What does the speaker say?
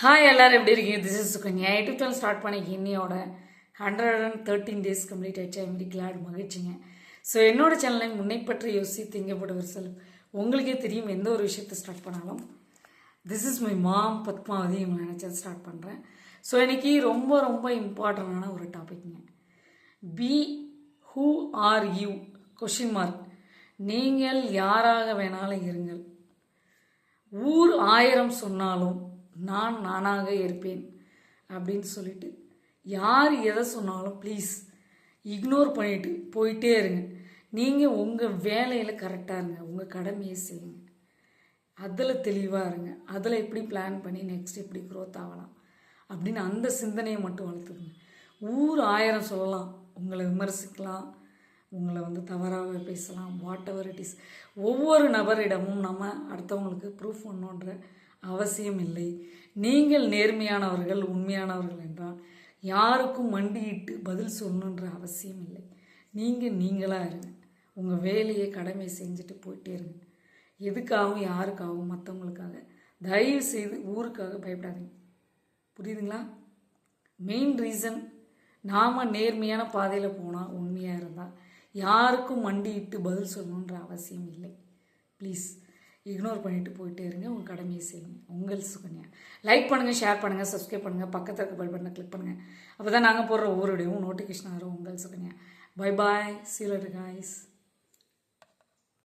Hi எல்லோரும் எப்படி இருக்கீங்க? This is Sukanya YouTube channel start பண்ணி என்னையோட hundred and thirteen days complete ஆயிடுச்சு. ஐம் வெரி கிளாட் மகிழ்ச்சிங்க. ஸோ என்னோட சேனலை முன்னை பற்றி யோசி திங்கப்படுவர் செல் உங்களுக்கே தெரியும் எந்த ஒரு விஷயத்தை ஸ்டார்ட் பண்ணாலும். This is my mom Padmavathi இவங்க நினச்சது ஸ்டார்ட் பண்ணுறேன் ஸோ இன்றைக்கி ரொம்ப ரொம்ப இம்பார்ட்டண்டான ஒரு டாபிக்ங்க be who are you question mark நீங்கள் யாராக வேணாலும் இருங்கள். ஊர் ஆயிரம் சொன்னாலும் நான் நானாக இருப்பேன் அப்படின்னு சொல்லிட்டு யார் எதை சொன்னாலும் ப்ளீஸ் இக்னோர் பண்ணிட்டு போயிட்டே இருங்க. நீங்கள் உங்கள் வேலையில் கரெக்டாக இருங்க. உங்கள் கடமையை செய்யுங்க. அதில் தெளிவாக இருங்க. அதில் எப்படி பிளான் பண்ணி நெக்ஸ்ட் எப்படி க்ரோத் ஆகலாம் அப்படின்னு அந்த சிந்தனையை மட்டும் வளர்த்துக்குங்க. ஊர் ஆயிரம் சொல்லலாம். உங்களை விமர்சிக்கலாம். உங்களை வந்து தவறாக பேசலாம். வாட் எவர் இட் இஸ் ஒவ்வொரு நபரிடமும் நம்ம அடுத்தவங்களுக்கு ப்ரூஃப் பண்ணணுன்ற அவசியம் இல்லை நீங்கள் நேர்மையானவர்கள் உண்மையானவர்கள் என்றால் யாருக்கும் மண்டியிட்டு பதில் சொல்லணுன்ற அவசியம் இல்லை நீங்கள் நீங்களாக இருங்க. உங்கள் வேலையை கடமை செஞ்சுட்டு போயிட்டே இருங்க. எதுக்காகவும் யாருக்காகவும் மற்றவங்களுக்காக தயவு செய்து ஊருக்காக பயப்படாதீங்க. புரியுதுங்களா? மெயின் ரீசன் நாம் நேர்மையான பாதையில் போனால் உண்மையாக இருந்தால் யாருக்கும் மண்டியிட்டு பதில் சொல்லணுன்ற அவசியம் இல்லை ப்ளீஸ் இக்னோர் பண்ணிட்டு போயிட்டே இருங்க. உங்கள் கடமையை செய்யுங்க. உங்கள் சுகன்யா. லைக் பண்ணுங்கள் ஷேர் பண்ணுங்கள் சப்ஸ்கிரைப் பண்ணுங்கள் பக்கத்தில் இருக்க பெல் பட்டனை கிளிக் பண்ணுங்கள் அப்போ தான் நாங்கள் போடுற ஒவ்வொரு வீடியோவும் நோட்டிஃபிகேஷன் வரும். உங்கள் சுகன்யா. பை பாய் சீலர் காய்ஸ்